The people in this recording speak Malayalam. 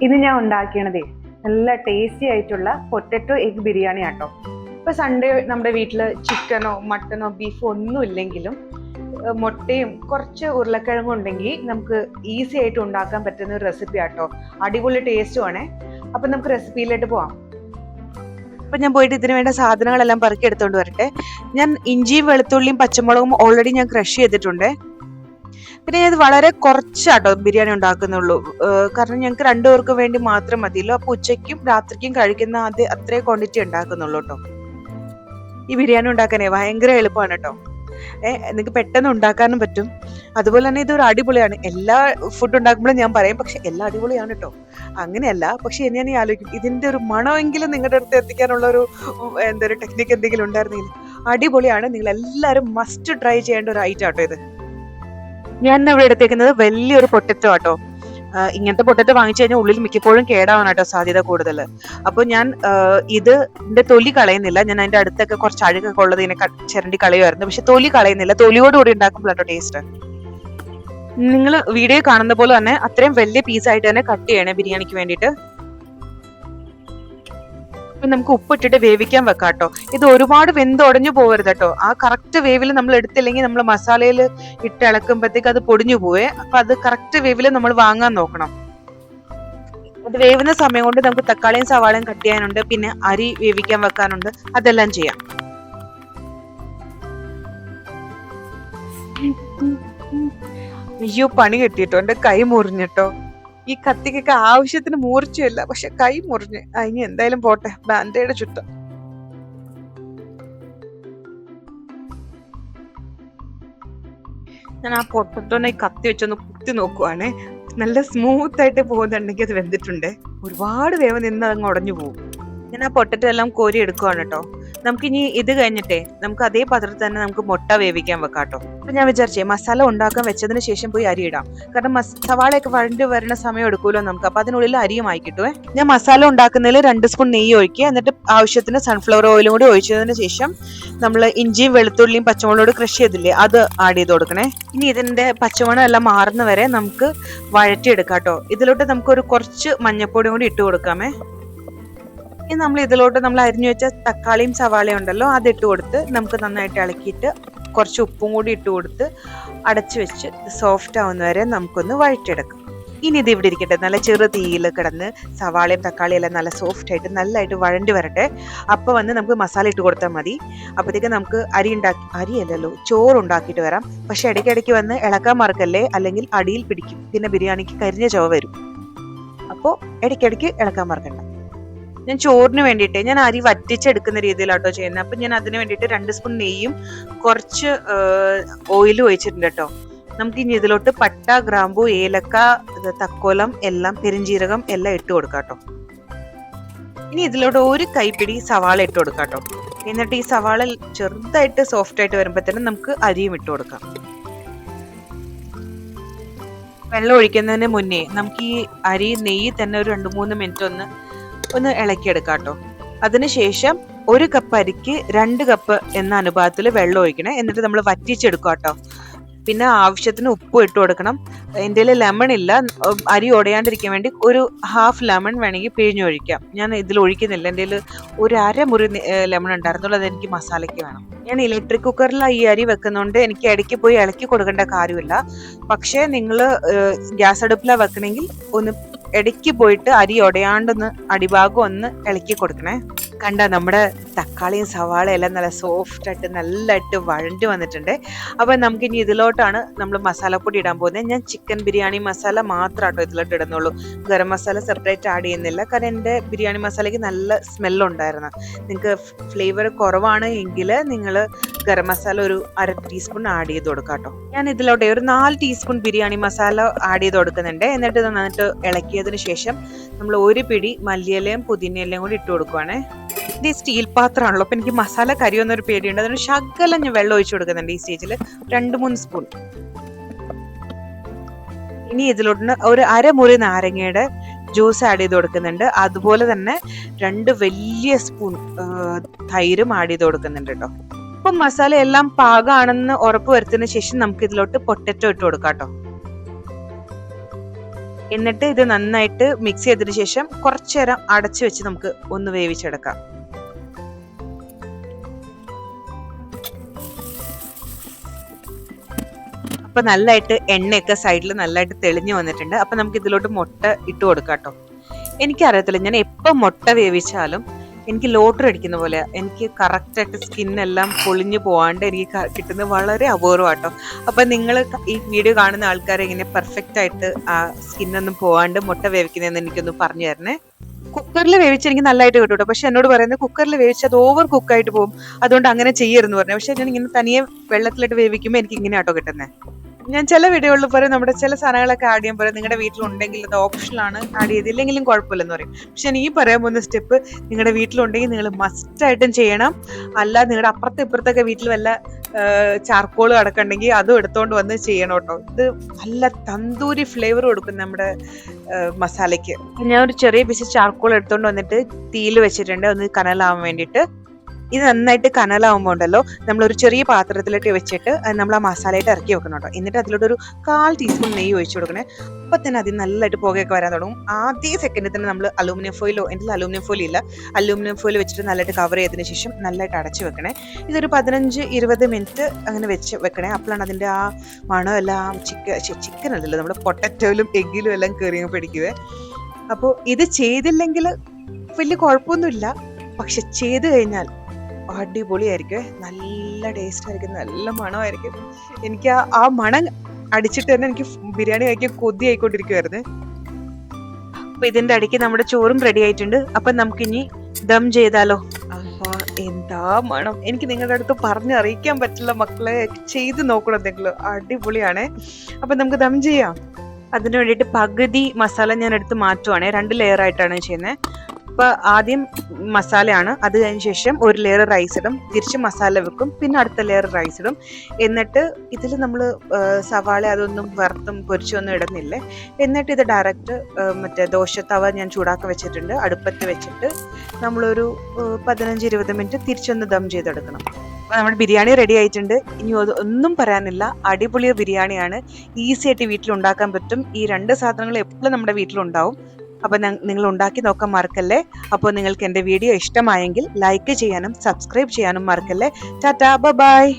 ഇന്ന് ഞാൻ ഉണ്ടാക്കിയണതേ. നല്ല ടേസ്റ്റി ആയിട്ടുള്ള പൊട്ടറ്റോ എഗ് ബിരിയാണി ആട്ടോ ഇപ്പൊ സൺഡേ നമ്മുടെ വീട്ടിൽ ചിക്കനോ മട്ടനോ ബീഫോ ഒന്നും ഇല്ലെങ്കിലും മുട്ടയും കുറച്ച് ഉരുളക്കിഴങ്ങും ഉണ്ടെങ്കിൽ നമുക്ക് ഈസി ആയിട്ട് ഉണ്ടാക്കാൻ പറ്റുന്ന ഒരു റെസിപ്പി ആട്ടോ. അടിപൊളി ടേസ്റ്റും ആണേ. അപ്പൊ നമുക്ക് റെസിപ്പിയിലോട്ട് പോവാം. അപ്പൊ ഞാൻ പോയിട്ട് ഇതിന് വേണ്ട സാധനങ്ങളെല്ലാം പറക്കി എടുത്തോണ്ട് വരട്ടെ. ഞാൻ ഇഞ്ചിയും വെളുത്തുള്ളിയും പച്ചമുളകും ഓൾറെഡി ഞാൻ ക്രഷ് ചെയ്തിട്ടുണ്ട്. പിന്നെ ഇത് വളരെ കുറച്ചാട്ടോ ബിരിയാണി ഉണ്ടാക്കുന്നുള്ളൂ. കാരണം ഞങ്ങൾക്ക് രണ്ടുപേർക്ക് വേണ്ടി മാത്രം മതിയല്ലോ. അപ്പൊ ഉച്ചയ്ക്കും രാത്രിക്കും കഴിക്കുന്ന അത് അത്രേ ക്വാണ്ടിറ്റി ഉണ്ടാക്കുന്നുള്ളൂ കേട്ടോ ഈ ബിരിയാണി ഉണ്ടാക്കാനേ ഭയങ്കര എളുപ്പമാണ് കേട്ടോ നിങ്ങൾക്ക് പെട്ടെന്ന് ഉണ്ടാക്കാനും പറ്റും. അതുപോലെ തന്നെ ഇതൊരു അടിപൊളിയാണ്. എല്ലാ ഫുഡ് ഉണ്ടാക്കുമ്പോഴും ഞാൻ പറയും പക്ഷെ എല്ലാ അടിപൊളിയാണ് കേട്ടോ അങ്ങനെയല്ല പക്ഷെ ഞാൻ ഈ ആലോചിക്കും. ഇതിന്റെ ഒരു മണമെങ്കിലും നിങ്ങളുടെ അടുത്ത് എത്തിക്കാനുള്ള ഒരു എന്താ ടെക്നിക്ക് എന്തെങ്കിലും ഉണ്ടായിരുന്നെങ്കിൽ. അടിപൊളിയാണ്. നിങ്ങൾ എല്ലാവരും മസ്റ്റ് ട്രൈ ചെയ്യേണ്ട ഒരു ഐറ്റം ആട്ടോ ഇത്. ഞാൻ ഇവിടെ എടുത്തേക്കുന്നത് വലിയൊരു പൊട്ടറ്റോ ആട്ടോ. ഇങ്ങനത്തെ പൊട്ടറ്റോ വാങ്ങിച്ചു കഴിഞ്ഞാൽ ഉള്ളിൽ മിക്കപ്പോഴും കേടാവാനാട്ടോ സാധ്യത കൂടുതൽ അപ്പോൾ ഞാൻ ഇത് ഇതിന്റെ തൊലി കളയുന്നില്ല. ഞാൻ അതിന്റെ അടുത്തൊക്കെ കുറച്ച് അഴുകൊക്കെ ഉള്ളത് ക- ചിരണ്ടി കളയുമായിരുന്നു പക്ഷെ തൊലി കളയുന്നില്ല. തൊലിയോടുകൂടി ഉണ്ടാക്കുമ്പോഴാട്ടോ ടേസ്റ്റ് നിങ്ങൾ വീഡിയോ കാണുന്ന പോലെ തന്നെ അത്രയും വലിയ പീസായിട്ട് തന്നെ കട്ട് ചെയ്യണേ ബിരിയാണിക്ക് വേണ്ടിയിട്ട്. ഇപ്പൊ നമുക്ക് ഉപ്പിട്ടിട്ട് വേവിക്കാൻ വെക്കാം കേട്ടോ ഇത് ഒരുപാട് വെന്ത് ഉടഞ്ഞു പോകരുത് കേട്ടോ. ആ കറക്റ്റ് വേവിൽ നമ്മൾ എടുത്തില്ലെങ്കിൽ നമ്മൾ മസാലയിൽ ഇട്ട് ഇളക്കുമ്പോഴത്തേക്ക് അത് പൊടിഞ്ഞു പോവേ. അപ്പൊ അത് കറക്റ്റ് വേവിൽ നമ്മൾ വാങ്ങാൻ നോക്കണം. അത് വേവുന്ന സമയം കൊണ്ട് നമുക്ക് തക്കാളിയും സവാളയും കട്ട് ചെയ്യാനുണ്ട്. പിന്നെ അരി വേവിക്കാൻ വെക്കാനുണ്ട്. അതെല്ലാം ചെയ്യാം. അയ്യോ പണി കിട്ടിയിട്ടോ എന്റെ കൈ മുറിഞ്ഞിട്ടോ. ഈ കത്തിക്കൊക്കെ ആവശ്യത്തിന് മൂർച്ചയല്ല പക്ഷെ കൈ മുറിഞ്ഞ്. ഇനി എന്തായാലും പോട്ടെ. ബാൻഡേഡ് ചുറ്റും ഞാൻ ആ പൊട്ടറ്റോനെ ഈ കത്തി വെച്ചൊന്ന് കുത്തി നോക്കുവാണ്. നല്ല സ്മൂത്ത് ആയിട്ട് പോകുന്നുണ്ടെങ്കിൽ അത് വെന്തിട്ടുണ്ട്. ഒരുപാട് വേവ് നിന്ന് അങ്ങ് ഉടഞ്ഞു പോകും. ഞാൻ ആ പൊട്ടറ്റെല്ലാം കോരി എടുക്കുവാണ് കേട്ടോ. നമുക്കിനി ഇത് കഴിഞ്ഞിട്ടേ നമുക്ക് അതേ പാത്രത്തിൽ തന്നെ നമുക്ക് മുട്ട വേവിക്കാൻ വെക്കാം കേട്ടോ അപ്പൊ ഞാൻ വിചാരിച്ചേ മസാല ഉണ്ടാക്കാൻ വെച്ചതിന് ശേഷം പോയി അരി ഇടാം. കാരണം സവാളയൊക്കെ വഴണ്ട് വരുന്ന സമയം എടുക്കുമല്ലോ നമുക്ക്. അപ്പൊ അതിനുള്ളിൽ അരിയുമായി കിട്ടുവേ. ഞാൻ മസാല ഉണ്ടാക്കുന്നതിൽ രണ്ട് സ്പൂൺ നെയ്യ് ഒഴിക്കുക. എന്നിട്ട് ആവശ്യത്തിന് സൺഫ്ലവർ ഓയിലും കൂടി ഒഴിച്ചതിന് ശേഷം നമ്മൾ ഇഞ്ചിയും വെളുത്തുള്ളിയും പച്ചമുളകോട് കൃഷി ചെയ്തില്ലേ അത് ആഡ് ചെയ്ത് കൊടുക്കണേ. ഇനി ഇതിന്റെ പച്ചമണം എല്ലാം മാറുന്ന വരെ നമുക്ക് വഴറ്റിയെടുക്കാം കേട്ടോ ഇതിലോട്ട് നമുക്ക് ഒരു കുറച്ച് മഞ്ഞപ്പൊടിയും കൂടി ഇട്ട് കൊടുക്കാമേ. ഇനി നമ്മൾ ഇതിലോട്ട് നമ്മൾ അരിഞ്ഞു വെച്ച തക്കാളിയും സവാളയും ഉണ്ടല്ലോ അത് ഇട്ട് കൊടുത്ത് നമുക്ക് നന്നായിട്ട് ഇളക്കിയിട്ട് കുറച്ച് ഉപ്പും കൂടി ഇട്ട് കൊടുത്ത് അടച്ചു വെച്ച് സോഫ്റ്റ് ആവുന്ന വരെ നമുക്കൊന്ന് വഴറ്റിയെടുക്കാം. ഇനി ഇത് ഇവിടെ ഇരിക്കട്ടെ. നല്ല ചെറു തീയിൽ കിടന്ന് സവാളയും തക്കാളിയും എല്ലാം നല്ല സോഫ്റ്റ് ആയിട്ട് നല്ലതായിട്ട് വഴണ്ടി വരട്ടെ. അപ്പോൾ വന്ന് നമുക്ക് മസാല ഇട്ട് കൊടുത്താൽ മതി. അപ്പോഴത്തേക്ക് നമുക്ക് അരി ഉണ്ടാക്കി അരിയല്ലല്ലോ ചോറ് ഉണ്ടാക്കിയിട്ട് വരാം. പക്ഷെ ഇടയ്ക്കിടയ്ക്ക് വന്ന് ഇളക്കാൻ മറക്കല്ലേ? അല്ലെങ്കിൽ അടിയിൽ പിടിക്കും. പിന്നെ ബിരിയാണിക്ക് കരിഞ്ഞ ചോവ വരും. അപ്പോൾ ഇടയ്ക്കിടയ്ക്ക് ഇളക്കാൻ മറക്കണ്ട. ഞാൻ ചോറിന് വേണ്ടിയിട്ട് ഞാൻ അരി വറ്റിച്ചെടുക്കുന്ന രീതിയിലാട്ടോ ചെയ്യുന്നത് അപ്പം ഞാൻ അതിന് വേണ്ടിയിട്ട് രണ്ട് സ്പൂൺ നെയ്യും കുറച്ച് ഓയിലും ഒഴിച്ചിട്ടുണ്ട് കേട്ടോ. നമുക്ക് ഇനി ഇതിലോട്ട് പട്ട ഗ്രാമ്പു ഏലക്ക തക്കോലം എല്ലാം പെരിഞ്ജീരകം എല്ലാം ഇട്ട് കൊടുക്കാം കേട്ടോ. ഇനി ഇതിലോട്ട് ഒരു കൈപ്പിടി സവാള ഇട്ട് കൊടുക്കാം കേട്ടോ. എന്നിട്ട് ഈ സവാള ചെറുതായിട്ട് സോഫ്റ്റ് ആയിട്ട് വരുമ്പോഴത്തേനും നമുക്ക് അരിയും ഇട്ട് കൊടുക്കാം. വെള്ളം ഒഴിക്കുന്നതിന് മുന്നേ നമുക്ക് ഈ അരി നെയ്യ് തന്നെ ഒരു രണ്ട് മൂന്ന് മിനിറ്റ് ഒന്ന് ഒന്ന് ഇളക്കിയെടുക്കാം കേട്ടോ അതിനുശേഷം ഒരു കപ്പ് അരിക്ക് രണ്ട് കപ്പ് എന്ന അനുപാതത്തിൽ വെള്ളം ഒഴിക്കണേ. എന്നിട്ട് നമ്മൾ വറ്റിച്ചെടുക്കുക കേട്ടോ പിന്നെ ആവശ്യത്തിന് ഉപ്പ് ഇട്ട് കൊടുക്കണം. എന്റെ ലെമൺ ഇല്ല. അരി ഉടയാണ്ടിരിക്കാൻ വേണ്ടി ഒരു ഹാഫ് ലെമൺ വേണമെങ്കിൽ പിഴിഞ്ഞൊഴിക്കാം ഞാൻ ഇതിൽ ഒഴിക്കുന്നില്ല. എന്റെ ഒരു അരമുറി ലെമൺ ഉണ്ടായിരുന്നുള്ളൂ അത് എനിക്ക് മസാലയ്ക്ക് വേണം. ഞാൻ ഇലക്ട്രിക് കുക്കറിൽ ഈ അരി വെക്കുന്നതുകൊണ്ട് എനിക്ക് ഇടയ്ക്ക് പോയി ഇളക്കി കൊടുക്കേണ്ട കാര്യമില്ല. പക്ഷേ നിങ്ങൾ ഗ്യാസ് അടുപ്പിലാണ് വെക്കണമെങ്കിൽ ഒന്ന് ഇടയ്ക്ക് പോയിട്ട് അരി ഉടയാണ്ടൊന്ന് അടിഭാഗം ഒന്ന് ഇളക്കി കൊടുക്കണേ. കണ്ട നമ്മുടെ തക്കാളിയും സവാളയും എല്ലാം നല്ല സോഫ്റ്റായിട്ട് നല്ലതായിട്ട് വഴണ്ടി വന്നിട്ടുണ്ട്. അപ്പം നമുക്കിനി ഇതിലോട്ടാണ് നമ്മൾ മസാലപ്പൊടി ഇടാൻ പോകുന്നത്. ഞാൻ ചിക്കൻ ബിരിയാണി മസാല മാത്രമാട്ടോ ഇതിലോട്ട് ഇടുന്നുള്ളൂ. ഗരം മസാല സെപ്പറേറ്റ് ആഡ് ചെയ്യുന്നില്ല. കാരണം എന്റെ ബിരിയാണി മസാലയ്ക്ക് നല്ല സ്മെല്ലുണ്ടായിരുന്നു നിങ്ങൾക്ക് ഫ്ലേവർ കുറവാണ് എങ്കിൽ നിങ്ങൾ ഗരം മസാല ഒരു അര ടീസ്പൂൺ ആഡ് ചെയ്ത് കൊടുക്കാം കേട്ടോ. ഞാൻ ഇതിലോട്ട് ഒരു നാല് ടീസ്പൂൺ ബിരിയാണി മസാല ആഡ് ചെയ്ത് കൊടുക്കുന്നുണ്ട്. എന്നിട്ട് നന്നായിട്ട് ഇളക്കിയതിന് ശേഷം നമ്മൾ ഒരു പിടി മല്ലിയിലയും പുതിനയിലയും കൂടി ഇട്ട് കൊടുക്കുവാണേ. ഇത് സ്റ്റീൽ പാത്രമാണല്ലോ. അപ്പൊ എനിക്ക് മസാല കരിയൊന്നൊരു പേടിയുണ്ട്. അതിന് ശകലം ഞാൻ വെള്ളം ഒഴിച്ചു കൊടുക്കുന്നുണ്ട് ഈ സ്റ്റേജിൽ രണ്ട് മൂന്ന് സ്പൂൺ. ഇനി ഇതിലോട്ട് ഒരു അരമുറി നാരങ്ങയുടെ ജ്യൂസ് ആഡ് ചെയ്ത് കൊടുക്കുന്നുണ്ട്. അതുപോലെ തന്നെ രണ്ട് വലിയ സ്പൂൺ തൈരും ആഡ് ചെയ്ത് കൊടുക്കുന്നുണ്ട് കേട്ടോ. ഇപ്പം മസാല എല്ലാം പാകമാണെന്ന് ഉറപ്പ് വരുത്തുന്ന ശേഷം നമുക്ക് ഇതിലോട്ട് പൊട്ടറ്റോ ഇട്ട് കൊടുക്കാം കേട്ടോ. എന്നിട്ട് ഇത് നന്നായിട്ട് മിക്സ് ചെയ്തതിനു ശേഷം കുറച്ചു നേരം അടച്ചു വെച്ച് നമുക്ക് ഒന്ന് വേവിച്ചെടുക്കാം. അപ്പൊ നല്ലതായിട്ട് എണ്ണയൊക്കെ സൈഡിൽ നല്ലതായിട്ട് തെളിഞ്ഞു വന്നിട്ടുണ്ട്. അപ്പൊ നമുക്ക് ഇതിലോട്ട് മുട്ട ഇട്ട് കൊടുക്കാം കേട്ടോ. എനിക്കറിയത്തില്ല ഞാൻ എപ്പോൾ മുട്ട വേവിച്ചാലും എനിക്ക് ലോട്ടറി അടിക്കുന്ന പോലെ എനിക്ക് കറക്റ്റായിട്ട് സ്കിന്നെല്ലാം പൊളിഞ്ഞു പോകാണ്ട് എനിക്ക് കിട്ടുന്നത് വളരെ അപൂർവമാട്ടോ അപ്പൊ നിങ്ങൾ ഈ വീഡിയോ കാണുന്ന ആൾക്കാരെ ഇങ്ങനെ പെർഫെക്റ്റ് ആയിട്ട് ആ സ്കിന്നൊന്നും പോകാണ്ട് മുട്ട വേവിക്കുന്നതെന്ന് എനിക്കൊന്ന് പറഞ്ഞു തരണേ. കുക്കറിൽ വേവിച്ച് എനിക്ക് നല്ലതായിട്ട് കേട്ടോ പക്ഷെ എന്നോട് പറയുന്നത് കുക്കറിൽ വേവിച്ച് അത് ഓവർ കുക്കായിട്ട് പോകും. അതുകൊണ്ട് അങ്ങനെ ചെയ്യരുതെന്ന് പറഞ്ഞു. പക്ഷെ ഞാൻ ഇങ്ങനെ തനിയെ വെള്ളത്തിലിട്ട് വേവിക്കുമ്പോൾ എനിക്ക് ഇങ്ങനെ ആട്ടോ കിട്ടുന്നത് ഞാൻ ചില വീഡിയോകളിൽ പറയും നമ്മുടെ ചില സാധനങ്ങളൊക്കെ ആഡ് ചെയ്യാൻ പറയും നിങ്ങളുടെ വീട്ടിലുണ്ടെങ്കിൽ അത് ഓപ്ഷനിലാണ് ആഡ് ചെയ്തില്ലെങ്കിലും കുഴപ്പമില്ലെന്ന് പറയും. പക്ഷെ ഞാൻ ഈ പറയാൻ പോകുന്ന സ്റ്റെപ്പ് നിങ്ങളുടെ വീട്ടിലുണ്ടെങ്കിൽ നിങ്ങൾ മസ്റ്റായിട്ടും ചെയ്യണം. അല്ല നിങ്ങളുടെ അപ്പുറത്തെ ഇപ്പുറത്തൊക്കെ വീട്ടിൽ വല്ല ചാർക്കോൾ കിടക്കുന്നുണ്ടെങ്കിൽ അതും എടുത്തുകൊണ്ട് വന്ന് ചെയ്യണം കേട്ടോ. ഇത് നല്ല തന്തൂരി ഫ്ലേവർ കൊടുക്കും നമ്മുടെ മസാലയ്ക്ക്. ഞാൻ ഒരു ചെറിയ പീസ് ചാർക്കോൾ എടുത്തുകൊണ്ട് വന്നിട്ട് തീയിൽ വെച്ചിട്ടുണ്ട്. ഒന്ന് കനലാവാൻ വേണ്ടിയിട്ട്. ഇത് നന്നായിട്ട് കനലാവുമ്പോൾ ഉണ്ടല്ലോ നമ്മൾ ഒരു ചെറിയ പാത്രത്തിലിട്ട് വെച്ചിട്ട് നമ്മൾ ആ മസാലയിട്ട് ഇറക്കി വെക്കണം കേട്ടോ എന്നിട്ട് അതിലോട്ട് ഒരു കാൽ ടീസ്പൂൺ നെയ്യ് ഒഴിച്ചു കൊടുക്കണേ. അപ്പൊ തന്നെ അതിൽ നല്ലതായിട്ട് പുകയൊക്കെ വരാൻ തുടങ്ങും. ആദ്യ സെക്കൻഡിൽ തന്നെ നമ്മൾ അലൂമിനിയം ഫോയിലോ എന്റെ അലൂമിനിയം ഫോയിൽ ഇല്ല. അലൂമിനിയം ഫോയിൽ വെച്ചിട്ട് നല്ലതായിട്ട് കവർ ചെയ്തതിന് ശേഷം നല്ലതായിട്ട് അടച്ചു വെക്കണേ. ഇതൊരു പതിനഞ്ച് ഇരുപത് മിനിറ്റ് അങ്ങനെ വെച്ച് വെക്കണേ. അപ്പോഴാണ് അതിന്റെ ആ മണം എല്ലാം ചിക്കൻ ചിക്കൻ അല്ലല്ലോ നമ്മുടെ പൊട്ടറ്റോയിലും എഗ്ഗിലും എല്ലാം കയറി പിടിക്കുവേ. അപ്പോൾ ഇത് ചെയ്തില്ലെങ്കിൽ വലിയ കുഴപ്പമൊന്നുമില്ല. പക്ഷെ ചെയ്തു കഴിഞ്ഞാൽ അടിപൊളിയായിരിക്കും. നല്ല ടേസ്റ്റ് ആയിരിക്കും നല്ല മണമായിരിക്കും. എനിക്ക് ആ മണം അടിച്ചിട്ട് തന്നെ എനിക്ക് ബിരിയാണി കഴിക്കാൻ കൊതി ആയിക്കൊണ്ടിരിക്കുവായിരുന്നു അപ്പൊ ഇതിന്റെ അടിക്ക് നമ്മുടെ ചോറും റെഡി ആയിട്ടുണ്ട്. അപ്പൊ നമുക്കിനി ദം ചെയ്താലോ? എന്താ മണം. എനിക്ക് നിങ്ങളുടെ അടുത്ത് പറഞ്ഞറിയിക്കാൻ പറ്റില്ല മക്കളെ. ചെയ്ത് നോക്കണം എന്തെങ്കിലും. അടിപൊളിയാണേ. അപ്പൊ നമുക്ക് ദം ചെയ്യാം. അതിനു വേണ്ടിയിട്ട് പകുതി മസാല ഞാൻ എടുത്ത് മാറ്റുവാണേ. രണ്ട് ലെയർ ആയിട്ടാണ് ചെയ്യുന്നത് അപ്പൊ ആദ്യം മസാലയാണ്. അത് കഴിഞ്ഞ ശേഷം ഒരു ലെയർ റൈസ് ഇടും. തിരിച്ച് മസാല വെക്കും. പിന്നെ അടുത്ത ലെയർ റൈസ് ഇടും. എന്നിട്ട് ഇതിൽ നമ്മൾ സവാള അതൊന്നും വറുത്തും പൊരിച്ചൊന്നും ഇടുന്നില്ലേ. എന്നിട്ട് ഇത് ഡയറക്റ്റ് മറ്റേ ദോശ തവ ഞാൻ ചൂടാക്കി വെച്ചിട്ടുണ്ട്. അടുപ്പത്ത് വെച്ചിട്ട് നമ്മളൊരു പതിനഞ്ച് ഇരുപത് മിനിറ്റ് തിരിച്ചൊന്ന് ദം ചെയ്തെടുക്കണം. അപ്പോൾ നമ്മുടെ ബിരിയാണി റെഡി ആയിട്ടുണ്ട്. ഇനി ഒന്നും പറയാനില്ല. അടിപൊളി ബിരിയാണിയാണ്. ഈസി ആയിട്ട് വീട്ടിൽ ഉണ്ടാക്കാൻ പറ്റും. ഈ രണ്ട് സാധനങ്ങൾ എപ്പോഴും നമ്മുടെ വീട്ടിലുണ്ടാവും. അപ്പൊ ന- നിങ്ങൾ ഉണ്ടാക്കി നോക്കാൻ മറക്കല്ലേ? അപ്പോൾ നിങ്ങൾക്ക് എന്റെ വീഡിയോ ഇഷ്ടമായെങ്കിൽ ലൈക്ക് ചെയ്യാനും സബ്സ്ക്രൈബ് ചെയ്യാനും മറക്കല്ലേ? Tata bye